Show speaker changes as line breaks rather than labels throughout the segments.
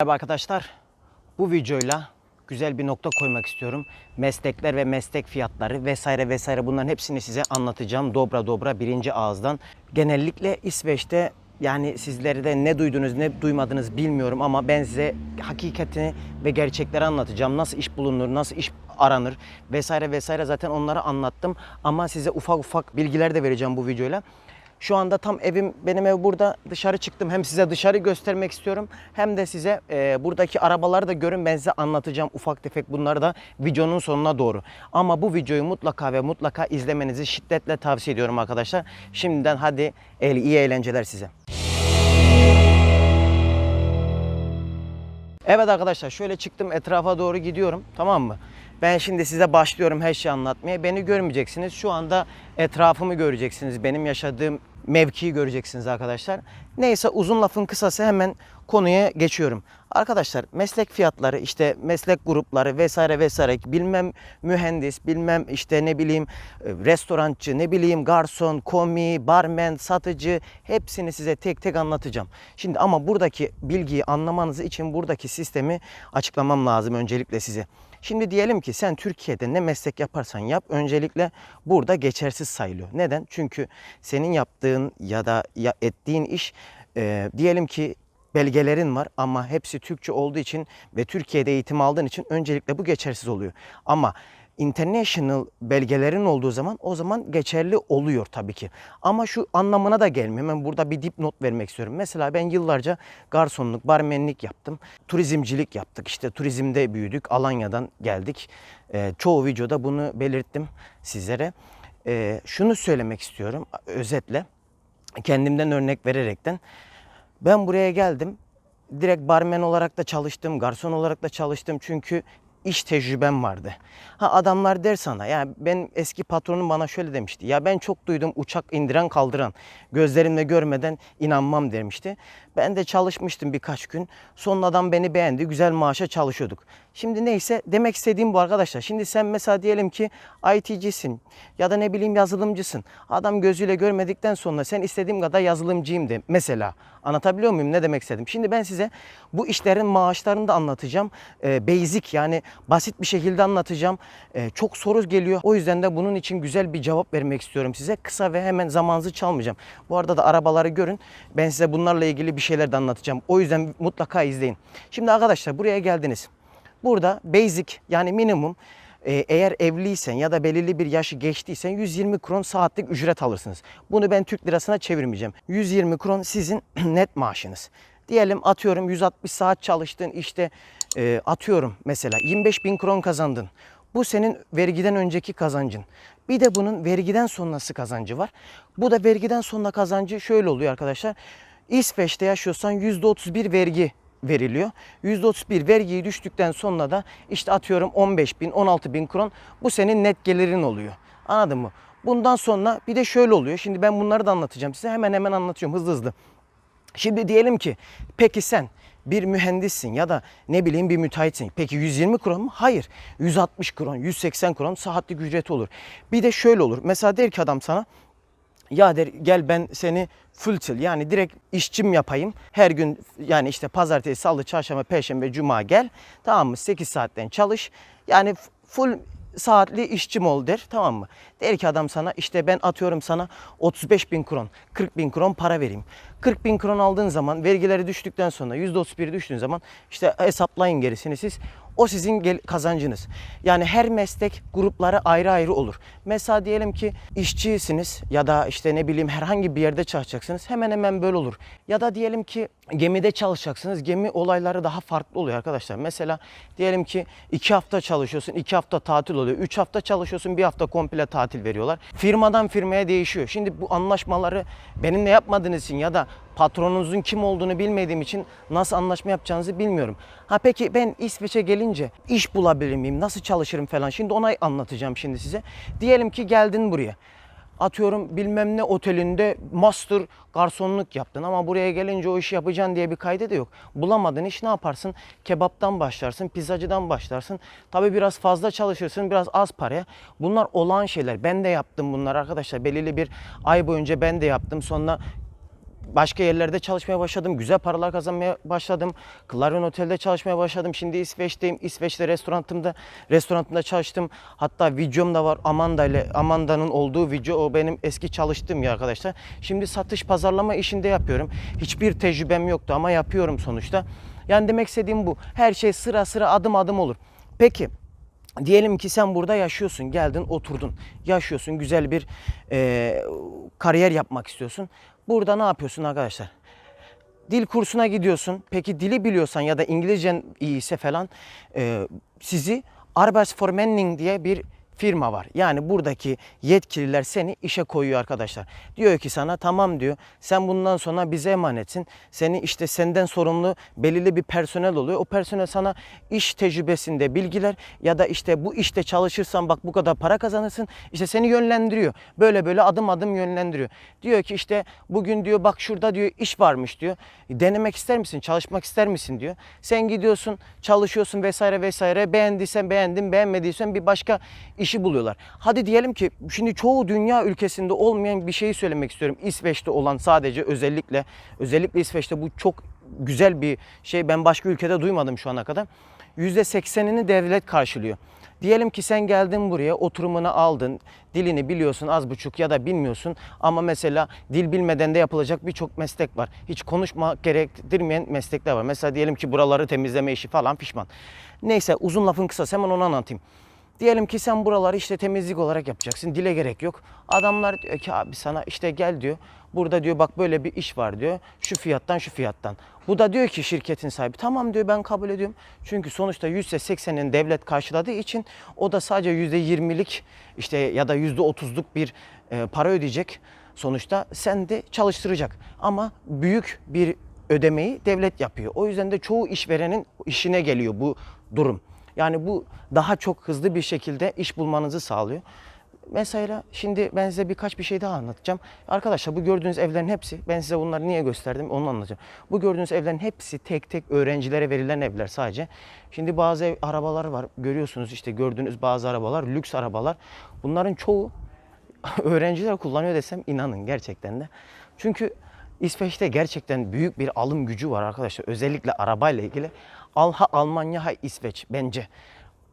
Merhaba arkadaşlar. Bu videoyla güzel bir nokta koymak istiyorum. Meslekler ve meslek fiyatları vesaire vesaire bunların hepsini size anlatacağım. Dobra dobra birinci ağızdan. Genellikle İsveç'te yani sizleri de ne duydunuz ne duymadınız bilmiyorum ama ben size hakikatini ve gerçekleri anlatacağım. Nasıl iş bulunur, nasıl iş aranır vesaire vesaire zaten onları anlattım. Ama size ufak ufak bilgiler de vereceğim bu videoyla. Şu anda tam evim, benim ev burada. Dışarı çıktım. Hem size dışarı göstermek istiyorum hem de size e, buradaki arabaları da görün. Ben size anlatacağım ufak tefek bunları da videonun sonuna doğru. Ama bu videoyu mutlaka ve mutlaka izlemenizi şiddetle tavsiye ediyorum arkadaşlar. Şimdiden hadi el- iyi eğlenceler size. Evet arkadaşlar şöyle çıktım etrafa doğru gidiyorum tamam mı? Ben şimdi size başlıyorum her şeyi anlatmaya. Beni görmeyeceksiniz. Şu anda etrafımı göreceksiniz. Benim yaşadığım mevkiyi göreceksiniz arkadaşlar. Neyse uzun lafın kısası hemen konuya geçiyorum. Arkadaşlar meslek fiyatları işte meslek grupları vesaire vesaire bilmem mühendis bilmem işte ne bileyim e, restorançı ne bileyim garson, komi, barmen, satıcı hepsini size tek tek anlatacağım. Şimdi ama buradaki bilgiyi anlamanız için buradaki sistemi açıklamam lazım öncelikle size. Şimdi diyelim ki sen Türkiye'de ne meslek yaparsan yap öncelikle burada geçersiz sayılıyor. Neden? Çünkü senin yaptığın ya da ettiğin iş e, diyelim ki belgelerin var ama hepsi Türkçe olduğu için ve Türkiye'de eğitim aldığın için öncelikle bu geçersiz oluyor. Ama international belgelerin olduğu zaman o zaman geçerli oluyor tabii ki. Ama şu anlamına da gelmiyor. Hemen burada bir dipnot vermek istiyorum. Mesela ben yıllarca garsonluk, barmenlik yaptım. Turizmcilik yaptık. İşte turizmde büyüdük. Alanya'dan geldik. Ee, çoğu videoda bunu belirttim sizlere. Ee, şunu söylemek istiyorum özetle. Kendimden örnek vererekten. Ben buraya geldim. Direkt barmen olarak da çalıştım, garson olarak da çalıştım çünkü iş tecrübem vardı. Ha adamlar der sana ya ben eski patronum bana şöyle demişti. Ya ben çok duydum uçak indiren kaldıran. Gözlerimle görmeden inanmam demişti. Ben de çalışmıştım birkaç gün. Sonradan beni beğendi. Güzel maaşa çalışıyorduk. Şimdi neyse demek istediğim bu arkadaşlar. Şimdi sen mesela diyelim ki IT'cisin ya da ne bileyim yazılımcısın. Adam gözüyle görmedikten sonra sen istediğim kadar yazılımcıyım de mesela. Anlatabiliyor muyum ne demek istedim? Şimdi ben size bu işlerin maaşlarını da anlatacağım. Ee, basic yani basit bir şekilde anlatacağım. Ee, çok soru geliyor. O yüzden de bunun için güzel bir cevap vermek istiyorum size. Kısa ve hemen zamanınızı çalmayacağım. Bu arada da arabaları görün. Ben size bunlarla ilgili bir şeyler de anlatacağım. O yüzden mutlaka izleyin. Şimdi arkadaşlar buraya geldiniz. Burada basic yani minimum e, eğer evliysen ya da belirli bir yaşı geçtiysen 120 kron saatlik ücret alırsınız. Bunu ben Türk lirasına çevirmeyeceğim. 120 kron sizin net maaşınız. Diyelim atıyorum 160 saat çalıştın işte e, atıyorum mesela 25 bin kron kazandın. Bu senin vergiden önceki kazancın. Bir de bunun vergiden sonrası kazancı var. Bu da vergiden sonra kazancı şöyle oluyor arkadaşlar. İsveç'te yaşıyorsan %31 vergi veriliyor. %31 vergiyi düştükten sonra da işte atıyorum 15 bin, 16 bin kron bu senin net gelirin oluyor. Anladın mı? Bundan sonra bir de şöyle oluyor. Şimdi ben bunları da anlatacağım size. Hemen hemen anlatıyorum hızlı hızlı. Şimdi diyelim ki peki sen bir mühendissin ya da ne bileyim bir müteahhitsin. Peki 120 kron mu? Hayır. 160 kron, 180 kron saatlik ücret olur. Bir de şöyle olur. Mesela der ki adam sana ya der gel ben seni full time yani direkt işçim yapayım. Her gün yani işte pazartesi, salı, çarşamba, perşembe, cuma gel. Tamam mı? 8 saatten çalış. Yani full saatli işçim ol der tamam mı? Der ki adam sana işte ben atıyorum sana 35 bin kron, 40 bin kron para vereyim. 40 bin kron aldığın zaman vergileri düştükten sonra %31 düştüğün zaman işte hesaplayın gerisini siz. O sizin kazancınız. Yani her meslek grupları ayrı ayrı olur. Mesela diyelim ki işçisiniz ya da işte ne bileyim herhangi bir yerde çalışacaksınız. Hemen hemen böyle olur. Ya da diyelim ki gemide çalışacaksınız. Gemi olayları daha farklı oluyor arkadaşlar. Mesela diyelim ki iki hafta çalışıyorsun, iki hafta tatil oluyor. Üç hafta çalışıyorsun, bir hafta komple tatil veriyorlar. Firmadan firmaya değişiyor. Şimdi bu anlaşmaları benimle yapmadığınız için ya da patronunuzun kim olduğunu bilmediğim için nasıl anlaşma yapacağınızı bilmiyorum. Ha peki ben İsveç'e gelince iş bulabilir miyim? Nasıl çalışırım falan. Şimdi ona anlatacağım şimdi size. Diyelim ki geldin buraya. Atıyorum bilmem ne otelinde master garsonluk yaptın ama buraya gelince o işi yapacaksın diye bir kaydı da yok. Bulamadın iş ne yaparsın? Kebaptan başlarsın, pizzacıdan başlarsın. Tabii biraz fazla çalışırsın, biraz az paraya. Bunlar olağan şeyler. Ben de yaptım bunlar arkadaşlar. Belirli bir ay boyunca ben de yaptım. Sonra başka yerlerde çalışmaya başladım. Güzel paralar kazanmaya başladım. Clarion Otel'de çalışmaya başladım. Şimdi İsveç'teyim. İsveç'te restoranımda restoranımda çalıştım. Hatta videom da var. Amanda ile Amanda'nın olduğu video o benim eski çalıştığım yer arkadaşlar. Şimdi satış pazarlama işinde yapıyorum. Hiçbir tecrübem yoktu ama yapıyorum sonuçta. Yani demek istediğim bu. Her şey sıra sıra adım adım olur. Peki Diyelim ki sen burada yaşıyorsun, geldin, oturdun, yaşıyorsun, güzel bir e, kariyer yapmak istiyorsun. Burada ne yapıyorsun arkadaşlar? Dil kursuna gidiyorsun. Peki dili biliyorsan ya da İngilizcen iyiyse falan e, sizi Arbeidsformenning diye bir firma var. Yani buradaki yetkililer seni işe koyuyor arkadaşlar. Diyor ki sana tamam diyor. Sen bundan sonra bize emanetsin. Seni işte senden sorumlu belirli bir personel oluyor. O personel sana iş tecrübesinde bilgiler ya da işte bu işte çalışırsan bak bu kadar para kazanırsın. İşte seni yönlendiriyor. Böyle böyle adım adım yönlendiriyor. Diyor ki işte bugün diyor bak şurada diyor iş varmış diyor. Denemek ister misin? Çalışmak ister misin diyor. Sen gidiyorsun, çalışıyorsun vesaire vesaire. Beğendiysen beğendin, beğenmediysen bir başka işi buluyorlar. Hadi diyelim ki şimdi çoğu dünya ülkesinde olmayan bir şeyi söylemek istiyorum. İsveç'te olan sadece özellikle özellikle İsveç'te bu çok güzel bir şey. Ben başka ülkede duymadım şu ana kadar. %80'ini devlet karşılıyor. Diyelim ki sen geldin buraya oturumunu aldın. Dilini biliyorsun az buçuk ya da bilmiyorsun. Ama mesela dil bilmeden de yapılacak birçok meslek var. Hiç konuşmak gerektirmeyen meslekler var. Mesela diyelim ki buraları temizleme işi falan pişman. Neyse uzun lafın kısası hemen onu anlatayım. Diyelim ki sen buraları işte temizlik olarak yapacaksın. Dile gerek yok. Adamlar diyor ki abi sana işte gel diyor. Burada diyor bak böyle bir iş var diyor. Şu fiyattan şu fiyattan. Bu da diyor ki şirketin sahibi tamam diyor ben kabul ediyorum. Çünkü sonuçta %80'in devlet karşıladığı için o da sadece %20'lik işte ya da %30'luk bir e, para ödeyecek. Sonuçta sen de çalıştıracak. Ama büyük bir ödemeyi devlet yapıyor. O yüzden de çoğu işverenin işine geliyor bu durum. Yani bu daha çok hızlı bir şekilde iş bulmanızı sağlıyor. Mesela şimdi ben size birkaç bir şey daha anlatacağım. Arkadaşlar bu gördüğünüz evlerin hepsi, ben size bunları niye gösterdim onu anlatacağım. Bu gördüğünüz evlerin hepsi tek tek öğrencilere verilen evler sadece. Şimdi bazı ev, arabalar var görüyorsunuz işte gördüğünüz bazı arabalar lüks arabalar. Bunların çoğu öğrenciler kullanıyor desem inanın gerçekten de. Çünkü İsveç'te gerçekten büyük bir alım gücü var arkadaşlar. Özellikle arabayla ilgili. Al, ha Almanya ha İsveç bence.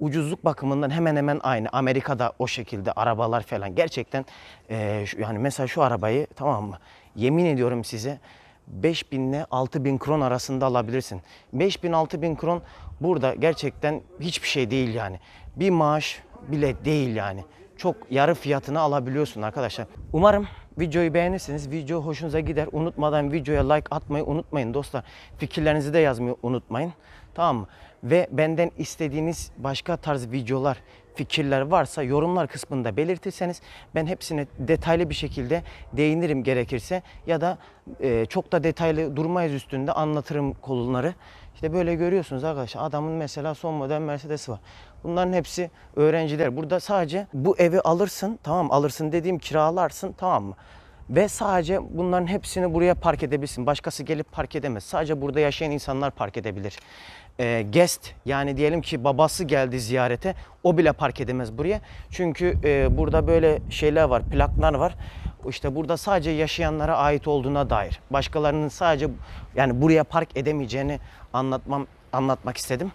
Ucuzluk bakımından hemen hemen aynı. Amerika'da o şekilde arabalar falan. Gerçekten eee, şu- yani mesela şu arabayı tamam mı? Yemin ediyorum size 5000 ile 6000 kron arasında alabilirsin. 5000 6000 kron burada gerçekten hiçbir şey değil yani. Bir maaş bile değil yani çok yarı fiyatına alabiliyorsun arkadaşlar. Umarım videoyu beğenirsiniz. Video hoşunuza gider. Unutmadan videoya like atmayı unutmayın dostlar. Fikirlerinizi de yazmayı unutmayın. Tamam mı? Ve benden istediğiniz başka tarz videolar, fikirler varsa yorumlar kısmında belirtirseniz ben hepsine detaylı bir şekilde değinirim gerekirse ya da e, çok da detaylı durmayız üstünde anlatırım konuları. İşte böyle görüyorsunuz arkadaşlar adamın mesela son model Mercedes'i var. Bunların hepsi öğrenciler. Burada sadece bu evi alırsın tamam alırsın dediğim kiralarsın tamam mı? Ve sadece bunların hepsini buraya park edebilirsin. Başkası gelip park edemez. Sadece burada yaşayan insanlar park edebilir. Ee, guest yani diyelim ki babası geldi ziyarete o bile park edemez buraya. Çünkü e, burada böyle şeyler var plaklar var. İşte burada sadece yaşayanlara ait olduğuna dair. Başkalarının sadece yani buraya park edemeyeceğini anlatmam anlatmak istedim.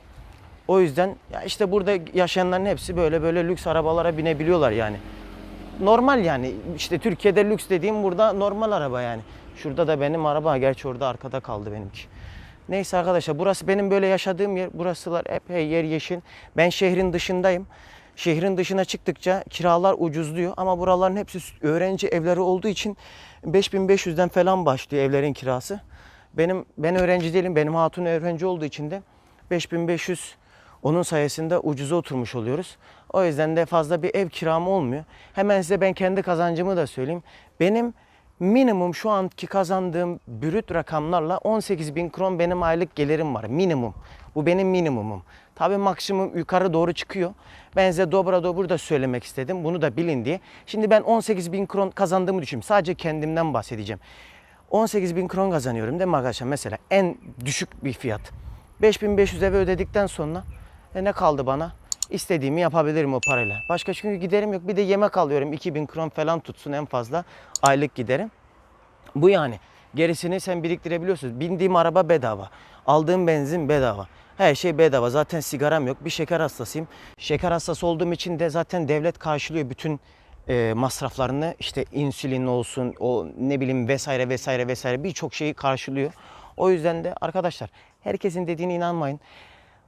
O yüzden ya işte burada yaşayanların hepsi böyle böyle lüks arabalara binebiliyorlar yani. Normal yani işte Türkiye'de lüks dediğim burada normal araba yani. Şurada da benim araba gerçi orada arkada kaldı benimki. Neyse arkadaşlar burası benim böyle yaşadığım yer. Burasılar epey yer yeşil. Ben şehrin dışındayım. Şehrin dışına çıktıkça kiralar ucuzluyor ama buraların hepsi öğrenci evleri olduğu için 5500'den falan başlıyor evlerin kirası. Benim ben öğrenci değilim. Benim hatun öğrenci olduğu için de 5500 onun sayesinde ucuza oturmuş oluyoruz. O yüzden de fazla bir ev kiram olmuyor. Hemen size ben kendi kazancımı da söyleyeyim. Benim minimum şu anki kazandığım brüt rakamlarla 18 bin kron benim aylık gelirim var. Minimum. Bu benim minimumum. Tabii maksimum yukarı doğru çıkıyor. Ben size dobra dobra da söylemek istedim. Bunu da bilin diye. Şimdi ben 18 bin kron kazandığımı düşünüyorum. Sadece kendimden bahsedeceğim. 18 bin kron kazanıyorum değil mi arkadaşlar? Mesela en düşük bir fiyat. 5500 eve ödedikten sonra e ne kaldı bana? İstediğimi yapabilirim o parayla. Başka çünkü giderim yok. Bir de yemek alıyorum. 2000 kron falan tutsun en fazla aylık giderim. Bu yani. Gerisini sen biriktirebiliyorsun. Bindiğim araba bedava. Aldığım benzin bedava. Her şey bedava. Zaten sigaram yok. Bir şeker hastasıyım. Şeker hastası olduğum için de zaten devlet karşılıyor bütün e, masraflarını. İşte insülin olsun, o ne bileyim vesaire vesaire vesaire birçok şeyi karşılıyor. O yüzden de arkadaşlar herkesin dediğine inanmayın.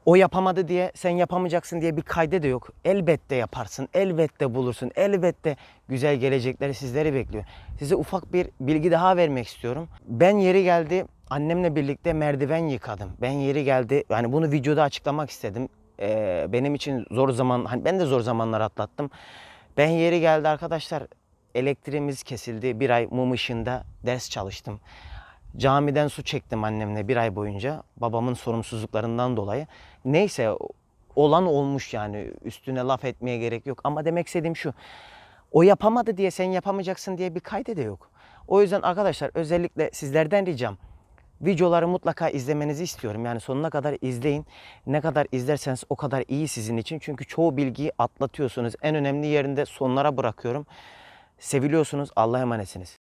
O yapamadı diye sen yapamayacaksın diye bir kaydı da yok. Elbette yaparsın, elbette bulursun, elbette güzel gelecekleri sizleri bekliyor. Size ufak bir bilgi daha vermek istiyorum. Ben yeri geldi annemle birlikte merdiven yıkadım. Ben yeri geldi yani bunu videoda açıklamak istedim. Ee, benim için zor zaman, hani ben de zor zamanlar atlattım. Ben yeri geldi arkadaşlar elektriğimiz kesildi. Bir ay mum ışığında ders çalıştım. Camiden su çektim annemle bir ay boyunca. Babamın sorumsuzluklarından dolayı. Neyse olan olmuş yani üstüne laf etmeye gerek yok. Ama demek istediğim şu. O yapamadı diye sen yapamayacaksın diye bir kaydı da yok. O yüzden arkadaşlar özellikle sizlerden ricam videoları mutlaka izlemenizi istiyorum. Yani sonuna kadar izleyin. Ne kadar izlerseniz o kadar iyi sizin için. Çünkü çoğu bilgiyi atlatıyorsunuz. En önemli yerinde sonlara bırakıyorum. Seviliyorsunuz. Allah'a emanetsiniz.